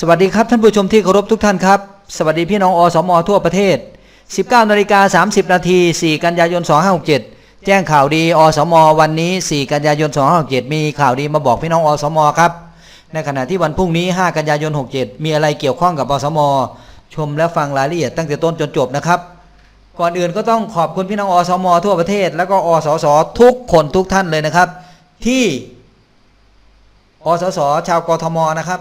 สวัสดีครับท่านผู้ชมที่เคารพทุกท่านครับ สวัสดีพี่น้องอสมอทั่วประเทศ 19นาฬิกา30 นาที 4 กันยายน 2567 แจ้งข่าวดีอสมอวันนี้ 4 กันยายน 2567 มีข่าวดีมาบอกพี่น้องอสมอครับ ในขณะที่วันพรุ่งนี้ 5 กันยายน 67 มีอะไรเกี่ยวข้องกับอสมอชมและฟังรายละเอียดตั้งแต่ต้นจนจบนะครับ ก่อนอื่นก็ต้องขอบคุณพี่น้องอสมอทั่วประเทศ แล้วก็อสสทุกคนทุกท่านเลยนะครับ ที่อสสชาวกทมนะครับ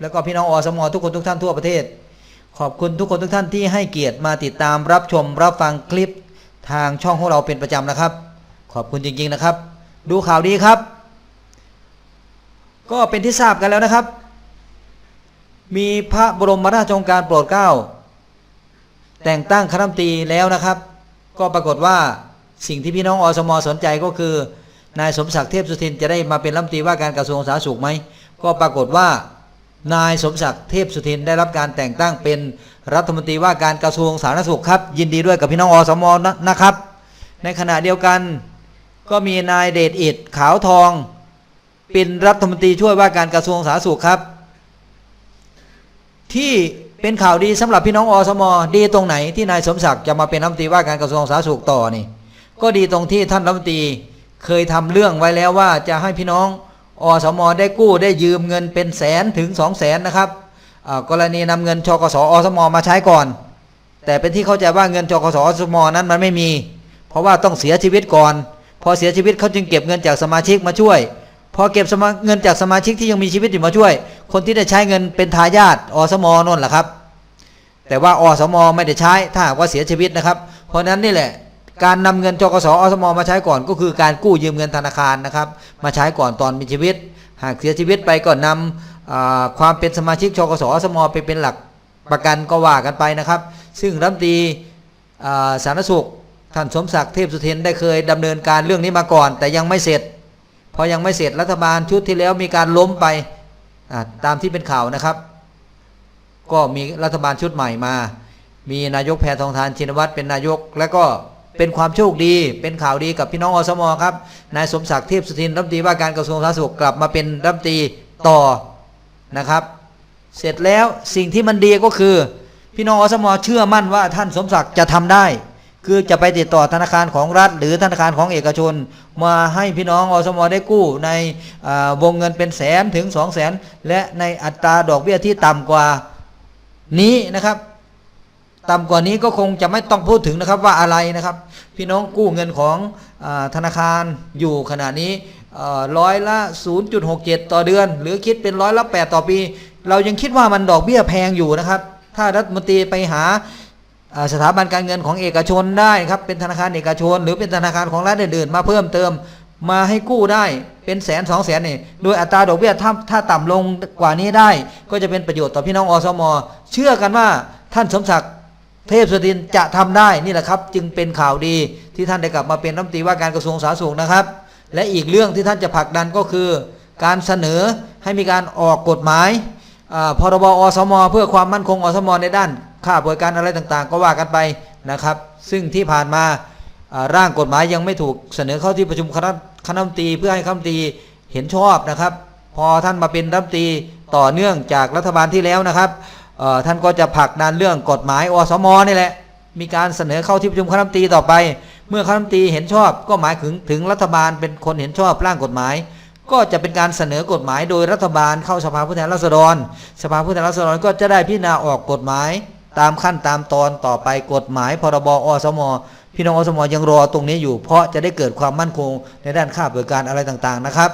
แล้วก็พี่น้องอสมอทุกคนทุกท่านทั่วประเทศ ขอบคุณทุกคนทุกท่านที่ให้เกียรติมาติดตามรับชมรับฟังคลิปทางช่องของเราเป็นประจำนะครับ ขอบคุณจริง ๆนะครับ ดูข่าวดีครับ ก็เป็นที่ทราบกันแล้วนะครับ มีพระบรมราชโองการโปรดเกล้าแต่งตั้งคณะรัฐมนตรีแล้วนะครับ ก็ปรากฏว่าสิ่งที่พี่น้องอสมอสนใจก็คือนายสมศักดิ์เทพสุทินจะได้มาเป็นรัฐมนตรีว่าการกระทรวงสาธารณสุขไหมก็ปรากฏว่า นายสมศักดิ์เทพสุทินได้รับการแต่งตั้งเป็นรัฐมนตรีว่าการกระทรวงสาธารณสุขครับ ยินดีด้วยกับพี่น้องอสมนะนะครับ ในขณะเดียวกันก็มีนายเดชอิดขาวทอง เป็นรัฐมนตรีช่วยว่าการกระทรวงสาธารณสุขครับ ที่เป็นข่าวดีสำหรับพี่น้องอสมดีตรงไหนที่นายสมศักดิ์จะมาเป็นรัฐมนตรีว่าการกระทรวงสาธารณสุขต่อนี่ก็ดีตรงที่ท่านรัฐมนตรีเคยทำเรื่องไว้แล้วว่าจะให้พี่น้อง อสมได้กู้ได้ยืมเงินเป็นแสนถึงสองแสนนะครับกรณีนำเงินชกสอสมมาใช้ก่อน แต่เป็นที่เข้าใจว่าเงินชกสอสมนั้นมันไม่มี เพราะว่าต้องเสียชีวิตก่อน พอเสียชีวิตเขาจึงเก็บเงินจากสมาชิกมาช่วย พอเก็บเงินจากสมาชิกที่ยังมีชีวิตอยู่มาช่วย คนที่ได้ใช้เงินเป็นทายาทอสมนั่นแหละครับ แต่ว่าอสมไม่ได้ใช้ถ้าหากว่าเสียชีวิตนะครับ เพราะฉะนั้นนี่แหละ การนำเงินจกสอสมมาใช้ก่อนก็คือการกู้ยืมเงินธนาคารนะครับ มาใช้ก่อนตอนมีชีวิต หากเสียชีวิตไปก็นำอ่าความเป็นสมาชิกชกสอสมไปเป็นหลักประกันก็ว่ากันไปนะครับ ซึ่งรัฐมนตรีสาธารณสุขท่านสมศักดิ์เทพสุทินได้เคยดำเนินการเรื่องนี้มาก่อน แต่ยังไม่เสร็จพอยังไม่เสร็จรัฐบาลชุดที่แล้วมีการล้มไปตามที่เป็นข่าวนะครับ ก็มีรัฐบาลชุดใหม่มา มีนายกแพทองทานชินวัตรเป็นนายกและก็ เป็นความโชคดี เป็นข่าวดีกับพี่น้องอสมครับ นายสมศักดิ์เทพสุทินรัฐมนตรีว่าการกระทรวงสาธารณสุขกลับมาเป็นรัฐมนตรีต่อนะครับ เสร็จแล้วสิ่งที่มันดีก็คือ พี่น้องอสมเชื่อมั่นว่าท่านสมศักดิ์จะทำได้ คือจะไปติดต่อธนาคารของรัฐ หรือธนาคารของเอกชน มาให้พี่น้องอสมได้กู้ ในวงเงินเป็นแสนถึงสองแสนและในอัตราดอกเบี้ยที่ต่ำกว่านี้นะครับ ต่ำกว่านี้ก็คงจะไม่ต้องพูดถึงนะครับว่าอะไรนะครับ พี่น้องกู้เงินของอธนาคารอยู่ขณะนี้ร้อยละ 0.67 ต่อเดือน หรือคิดเป็นร้อยละ 8 ต่อปี เรายังคิดว่ามันดอกเบี้ยแพงอยู่นะครับ ถ้ารัฐมนตรีไปหาอ่าสถาบันการเงินของเอกชนได้ครับเป็นธนาคารเอกชน หรือเป็นธนาคารของรัฐอื่นๆมาเพิ่มเติมมาให้กู้ได้เป็นแสนสองแสนนี่โดยอัตราดอกเบี้ยถ้าถ้าต่ำลงกว่านี้ได้ ก็จะเป็นประโยชน์ต่อพี่น้องอสม เชื่อกันว่าท่านสมศักดิ์ เทพสุทินจะทำได้นี่แหละครับ จึงเป็นข่าวดีที่ท่านได้กลับมาเป็นรัฐมนตรีว่าการกระทรวงสาธารณสุขนะครับ และอีกเรื่องที่ท่านจะผลักดันก็คือ การเสนอให้มีการออกกฎหมายาพรบอสม เพื่อความมั่นคงอสม ในด้านค่าบริการอะไรต่างๆ ก็ว่ากันไปนะครับ ซึ่งที่ผ่านมาาร่างกฎหมายยังไม่ถูกเสนอเข้าที่ประชุมคณะคณะรัฐมนตรีเพื่อให้คณะรัฐมนตรีเห็นชอบนะครับ พอท่านมาเป็นรัฐมนตรีต่อเนื่องจากรัฐบาลที่แล้วนะครับ ท่านก็จะผลักดันเรื่องกฎหมายอสมนี่แหละ มีการเสนอเข้าที่ประชุมคณะรัฐมนตรีต่อไป เมื่อคณะรัฐมนตรีเห็นชอบก็หมายถึงถึงรัฐบาลเป็นคนเห็นชอบร่างกฎหมาย ก็จะเป็นการเสนอกฎหมายโดยรัฐบาลเข้าสภาผู้แทนราษฎร สภาผู้แทนราษฎรก็จะได้พิจารณาออกกฎหมายตามขั้นตามตอนต่อไปกฎหมายพรบอสมพี่น้องอสมยังรอตรงนี้อยู่ เพราะจะได้เกิดความมั่นคงในด้านค่าบริการอะไรต่างๆนะครับ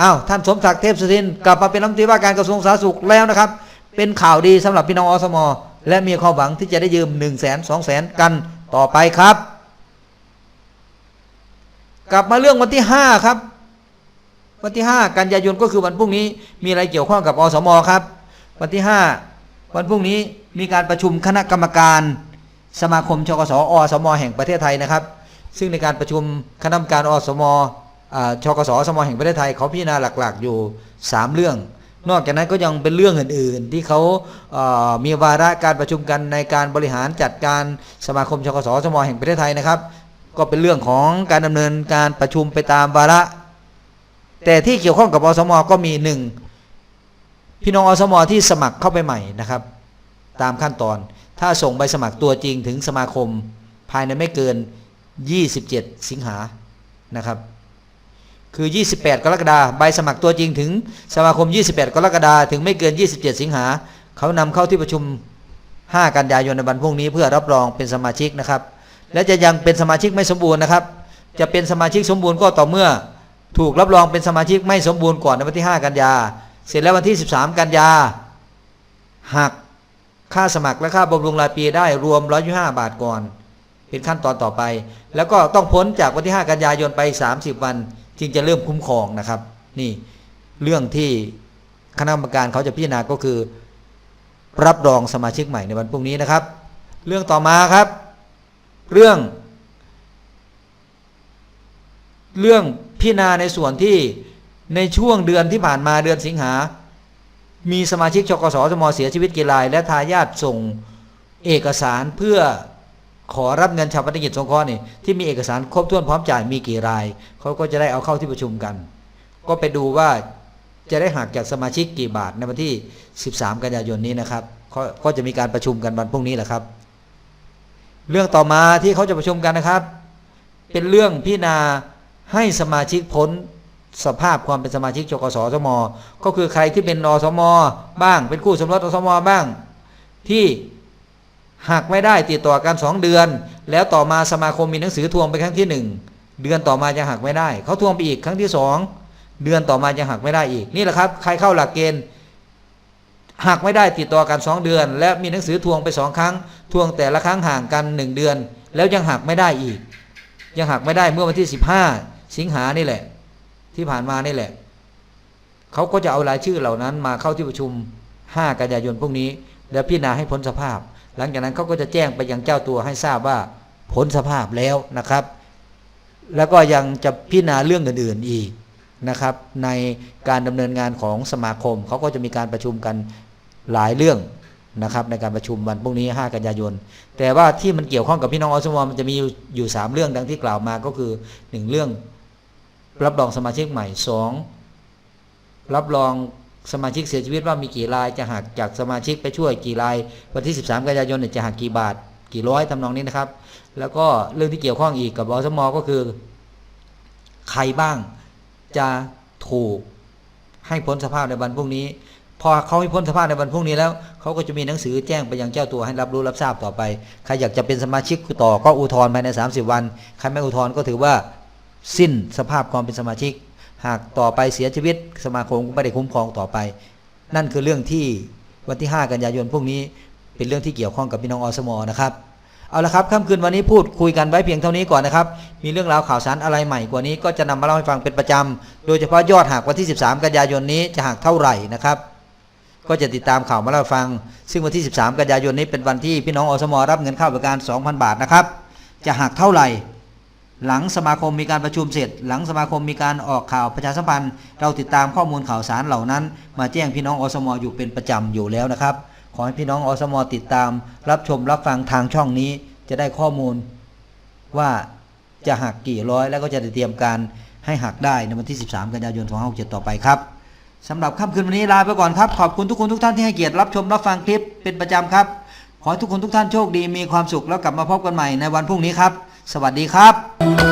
อ้าวท่านสมศักดิ์เทพสุทินกลับมาเป็นรัฐมนตรีว่าการกระทรวงสาธารณสุขแล้วนะครับ เป็นข่าวดีสำหรับพี่น้องอสมและมีความหวังที่จะได้ยืม1นึ่งแสนสองแสนกันต่อไปครับ กลับมาเรื่องวันที่ 5 ครับ วันที่ 5 กันยายนก็คือวันพรุ่งนี้ มีอะไรเกี่ยวข้องกับอสมครับ วันที่ 5 วันพรุ่งนี้มีการประชุมคณะกรรมการ สมาคมชกสอสมแห่งประเทศไทยนะครับ ซึ่งในการประชุมคณะกรรมการอสมอชกสอสมแห่งประเทศไทยเขาพิจารณาหลัก ๆ อยู่ 3 เรื่อง นอกจากนั้นก็ยังเป็นเรื่องอื่น ๆ ที่เขาเอ่อมีวาระการประชุมกันในการบริหารจัดการสมาคมชกสสมแห่งประเทศไทยนะครับ ก็เป็นเรื่องของการดำเนินการประชุมไปตามวาระ แต่ที่เกี่ยวข้องกับอสมก็มีหนึ่งพี่น้องอสมที่สมัครเข้าไปใหม่นะครับ ตามขั้นตอน ถ้าส่งใบสมัครตัวจริงถึงสมาคม ภายในไม่เกิน 27 สิงหานะครับ คือ 28 กรกฎาคมใบสมัครตัวจริงถึงสมาคม 28 กรกฎาคมถึงไม่เกิน 27 สิงหาเขานำเข้าที่ประชุม 5 กันยายนในวันพรุ่งนี้เพื่อรับรองเป็นสมาชิกนะครับ และจะยังเป็นสมาชิกไม่สมบูรณ์นะครับ จะเป็นสมาชิกสมบูรณ์ก็ต่อเมื่อ ถูกรับรองเป็นสมาชิกไม่สมบูรณ์ก่อนในวันที่ 5 กันยา เสร็จแล้ววันที่ 13 กันยาหักค่าสมัครและค่าบำรุงรายปีได้รวม 125 บาทก่อน เป็นขั้นตอนต่อไป แล้วก็ต้องพ้นจากวันที่ 5 กันยายนไป 30 วัน จึงจะเริ่มคุ้มครองนะครับ นี่เรื่องที่คณะกรรมการเขาจะพิจารณาก็คือ รับรองสมาชิกใหม่ในวันพรุ่งนี้นะครับ เรื่องต่อมาครับ เรื่อง เรื่องพิจารณาในส่วนที่ในช่วงเดือนที่ผ่านมาเดือนสิงหา มีสมาชิกชกสสมเสียชีวิตกี่ราย และทายาทส่งเอกสารเพื่อ ขอรับเงินชาวปนกิจสงเคราะห์นี่ที่มีเอกสารครบถ้วนพร้อมจ่ายมีกี่รายเขาก็จะได้เอาเข้าที่ประชุมกัน ก็ไปดูว่าจะได้หักจากสมาชิกกี่บาทในวันที่ 13 กันยายนนี้นะครับก็ก็จะมีการประชุมกันวันพรุ่งนี้แหละครับ เรื่องต่อมาที่เขาจะประชุมกันนะครับ เป็นเรื่องพิจารณาให้สมาชิกพ้นสภาพความเป็นสมาชิกจกสสม ก็คือใครที่เป็นอสม บ้าง เป็นคู่สมรสอสมบ้าง ที่ หักไม่ได้ติดต่อกัน 2 เดือน แล้วต่อมาสมาคมมีหนังสือทวงไปครั้งที่ 1 เดือนต่อมาจะหักไม่ได้เขาทวงไปอีกครั้งที่ 2 เดือนต่อมาจะหักไม่ได้อีกนี่แหละครับ ใครเข้าหลักเกณฑ์หักไม่ได้ติดต่อกัน 2 เดือน และมีหนังสือทวงไปสองครั้ง ทวงแต่ละครั้งห่างกัน 1 เดือน แล้วยังหักไม่ได้อีก ยังหักไม่ได้เมื่อวันที่ 15 สิงหานี่แหละ ที่ผ่านมานี่แหละเขาก็จะเอารายชื่อเหล่านั้นมาเข้าที่ประชุม 5 กันยายนพรุ่งนี้ แล้วพิจารณาให้พ้นสภาพ หลังจากนั้นเขาก็จะแจ้งไปยังเจ้าตัวให้ทราบว่าพ้นสภาพแล้วนะครับ แล้วก็ยังจะพิจารณาเรื่องอื่น ๆอีกนะครับ ในการดำเนินงานของสมาคมเขาก็จะมีการประชุมกันหลายเรื่องนะครับ ในการประชุมวันพรุ่งนี้ 5 กันยายน แต่ว่าที่มันเกี่ยวข้องกับพี่น้องอสมมันจะมีอยู่อยู่3เรื่องดังที่กล่าวมาก็คือ 1 เรื่องรับรองสมาชิกใหม่ 2. รับรอง สมาชิกเสียชีวิตว่ามีกี่รายจะหักจากสมาชิกไปช่วยกี่ราย วันที่ 13 กันยายนจะหักกี่บาท กี่ร้อยทำนองนี้นะครับ แล้วก็เรื่องที่เกี่ยวข้องอีกกับอสมก็คือ ใครบ้างจะถูกให้พ้นสภาพในวันพรุ่งนี้ พอเขาให้พ้นสภาพในวันพรุ่งนี้แล้วเขาก็จะมีหนังสือแจ้งไปยังเจ้าตัวให้รับรู้รับทราบต่อไป ใครอยากจะเป็นสมาชิกต่อก็อุทธรณ์ภายใน 30 วัน ใครไม่อุทธรณ์ก็ถือว่าสิ้นสภาพความเป็นสมาชิก หากต่อไปเสียชีวิต สมาคมก็ไม่ได้คุ้มครองต่อไป นั่นคือเรื่องที่วันที่ 5 กันยายนพรุ่งนี้ เป็นเรื่องที่เกี่ยวข้องกับพี่น้องอสมนะครับเอาละครับค่ำคืนวันนี้พูดคุยกันไว้เพียงเท่านี้ก่อนนะครับ มีเรื่องราวข่าวสารอะไรใหม่กว่านี้ก็จะนำมาเล่าให้ฟังเป็นประจำโดยเฉพาะยอดหักวันที่ 13 กันยายนนี้จะหักเท่าไหร่นะครับ ก็จะติดตามข่าวมาเล่าฟัง ซึ่งวันที่ 13 กันยายนนี้เป็นวันที่พี่น้องอสมรับเงินเข้าบริการ 2,000 บาทนะครับ จะหักเท่าไหร่ หลังสมาคมมีการประชุมเสร็จ หลังสมาคมมีการออกข่าวประชาสัมพันธ์ เราติดตามข้อมูลข่าวสารเหล่านั้น มาแจ้งพี่น้องอสมอยู่เป็นประจำอยู่แล้วนะครับ ขอให้พี่น้องอสมติดตาม รับชมรับฟังทางช่องนี้ จะได้ข้อมูล ว่าจะหักกี่ร้อย แล้วก็จะเตรียมการให้หักได้ในวันที่ 13 กันยายน2567ต่อไปครับสำหรับค่ำคืนวันนี้ลาไปก่อนครับ ขอบคุณทุกคนทุกท่านที่ให้เกียรติรับชมรับฟังคลิปเป็นประจำครับ ขอให้ทุกคนทุกท่านโชคดีมีความสุขแล้วกลับมาพบกันใหม่ในวันพรุ่งนี้ครับ สวัสดีครับ